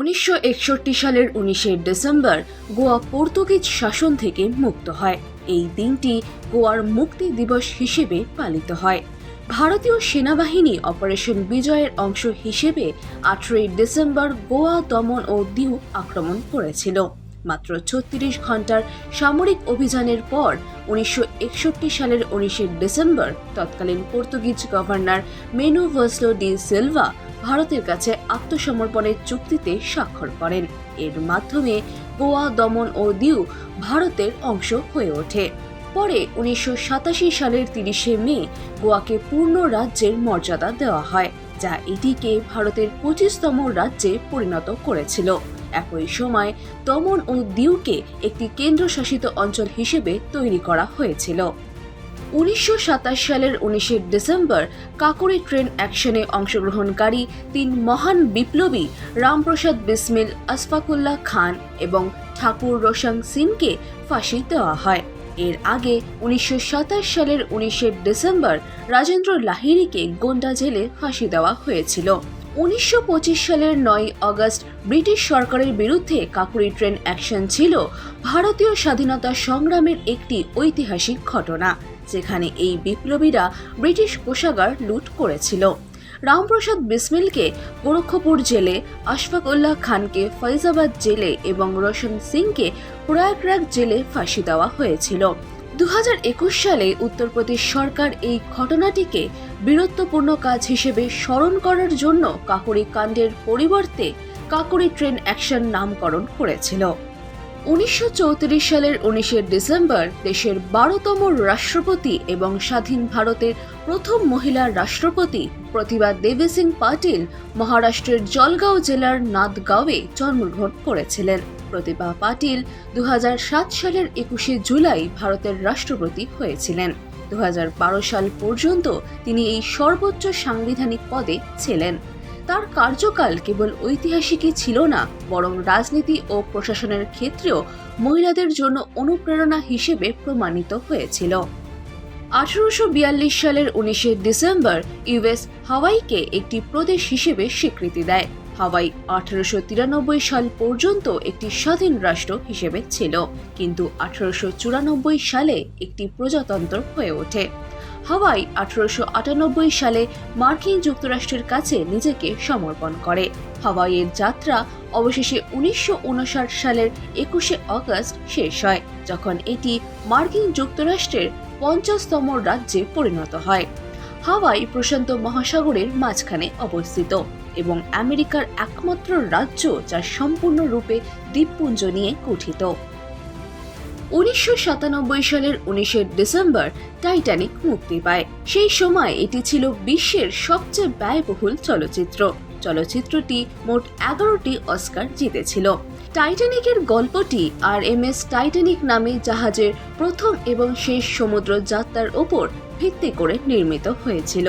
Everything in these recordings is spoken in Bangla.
উনিশশো একষট্টি সালের উনিশে ডিসেম্বর গোয়া পর্তুগিজ শাসন থেকে মুক্ত হয়। এই দিনটি গোয়ার মুক্তি দিবস হিসেবে পালিত হয়। ভারতীয় সেনাবাহিনী অপারেশন বিজয়ের অংশ হিসেবে আঠেরোই ডিসেম্বর গোয়া দমন ও দিউ আক্রমণ করেছিল। মাত্র ছত্রিশ ঘণ্টার সামরিক অভিযানের পর উনিশশো একষট্টি সালের উনিশে ডিসেম্বর তৎকালীন পর্তুগিজ গভর্নর মেনু ভাসলো ডি সিলভা ভারতের কাছে আত্মসমর্পণের চুক্তিতে স্বাক্ষর করেন। এর মাধ্যমে গোয়া, দমন ও দিউ ভারতের অংশ হয়ে ওঠে। পরে উনিশশো সাতাশি সালের তিরিশে মে গোয়াকে পূর্ণ রাজ্যের মর্যাদা দেওয়া হয়, যা এটিকে ভারতের পঁচিশতম রাজ্যে পরিণত করেছিল। একই সময় দমন ও দিউকে একটি কেন্দ্রশাসিত অঞ্চল হিসেবে তৈরি করা হয়েছিল। উনিশশো সাতাশ সালের উনিশে ডিসেম্বর কাকুরি ট্রেন অ্যাকশনে অংশগ্রহণকারী তিন মহান বিপ্লবী রামপ্রসাদ বিসমিল আসফাকুল্লাহ খান এবং ঠাকুর রোশন সিংকে ফাঁসি দেওয়া হয়। এর আগে উনিশশো সাতাশ সালের উনিশে ডিসেম্বর রাজেন্দ্র লাহিড়িকে গোন্ডা জেলে ফাঁসি দেওয়া হয়েছিল। উনিশশো পঁচিশ সালের নয় আগস্ট ব্রিটিশ সরকারের বিরুদ্ধে কাকুরি ট্রেন অ্যাকশন ছিল ভারতীয় স্বাধীনতা সংগ্রামের একটি ঐতিহাসিক ঘটনা। যেখানে এই বিপ্লবীরা ব্রিটিশ কোষাগার লুট করেছিল। রামপ্রসাদ বিসমিলকে গোরক্ষপুর জেলে আশফাক উল্লাহ খানকে ফৈজাবাদ জেলে এবং রোশন সিংকে প্রয়াগরাজ জেলে ফাঁসি দেওয়া হয়েছিল। দু হাজার একুশ সালে উত্তরপ্রদেশ সরকার এই ঘটনাটিকে বীরত্বপূর্ণ কাজ হিসেবে স্মরণ করার জন্য কাকুরি কাণ্ডের পরিবর্তে কাকুরি ট্রেন অ্যাকশন নামকরণ করেছিল। উনিশশো চৌত্রিশ সালের উনিশে ডিসেম্বর দেশের বারোতম রাষ্ট্রপতি এবং স্বাধীন ভারতের প্রথম মহিলা রাষ্ট্রপতি প্রতিভা দেবী সিং পাটিল মহারাষ্ট্রের জলগাঁও জেলার নাদগাঁওয়ে জন্মগ্রহণ করেছিলেন। প্রতিভা পাটিল দু হাজার সাত সালের একুশে জুলাই ভারতের রাষ্ট্রপতি হয়েছিলেন। দু হাজার বারো সাল পর্যন্ত তিনি এই সর্বোচ্চ সাংবিধানিক পদে ছিলেন। তার কার্যকাল কেবল ঐতিহাসিকই ছিল না, বরং রাজনীতি ও প্রশাসনের ক্ষেত্রেও মহিলাদের জন্য অনুপ্রেরণা হিসেবে প্রমাণিত হয়েছিল। আঠারোশো বিয়াল্লিশ সালের উনিশে ডিসেম্বর ইউএস হাওয়াইকে একটি প্রদেশ হিসেবে স্বীকৃতি দেয়। হাওয়াই আঠারোশো তিরানব্বই সাল পর্যন্ত একটি স্বাধীন রাষ্ট্র হিসেবে ছিল, কিন্তু আঠারোশো চুরানব্বই সালে একটি প্রজাতন্ত্র হয়ে ওঠে। হাওয়াই আঠারোশো আটানব্বই সালে মার্কিন যুক্তরাষ্ট্রের কাছে নিজেকে সমর্পণ করে। হাওয়াইয়ের যাত্রা অবশেষে উনিশশো উনষাট সালের একুশে অগস্ট শেষ হয়, যখন এটি মার্কিন যুক্তরাষ্ট্রের পঞ্চাশতম রাজ্যে পরিণত হয়। হাওয়াই প্রশান্ত মহাসাগরের মাঝখানে অবস্থিত এবং আমেরিকার একমাত্র রাজ্য যা সম্পূর্ণরূপে দ্বীপপুঞ্জ নিয়ে গঠিত। উনিশশো সাতানব্বই সালের উনিশে ডিসেম্বর টাইটানিক মুক্তি পায়। সেই সময় এটি ছিল বিশ্বের সবচেয়ে ব্যয়বহুল চলচ্চিত্র। চলচ্চিত্রটি মোট এগারোটি অস্কার জিতেছিল। টাইটানিকের গল্পটি আর এম এস টাইটানিক নামে জাহাজের প্রথম এবং শেষ সমুদ্র যাত্রার ওপর ভিত্তি করে নির্মিত হয়েছিল,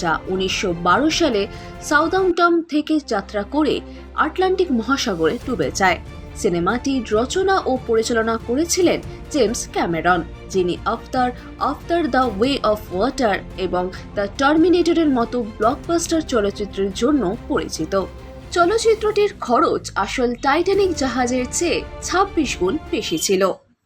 যা উনিশশো বারো সালে সাউদাম্পটন থেকে যাত্রা করে আটলান্টিক মহাসাগরে ডুবে যায়। সিনেমাটি রচনা ও পরিচালনা করেছিলেন জেমস ক্যামেরন, যিনি Avatar Avatar the way of water এবং দ্য টার্মিনেটরের মতো ব্লকবাস্টার চলচ্চিত্রের জন্য পরিচিত। চলচ্চিত্রটির খরচ আসল টাইটানিক জাহাজের চেয়ে ছাব্বিশ গুণ বেশি ছিল।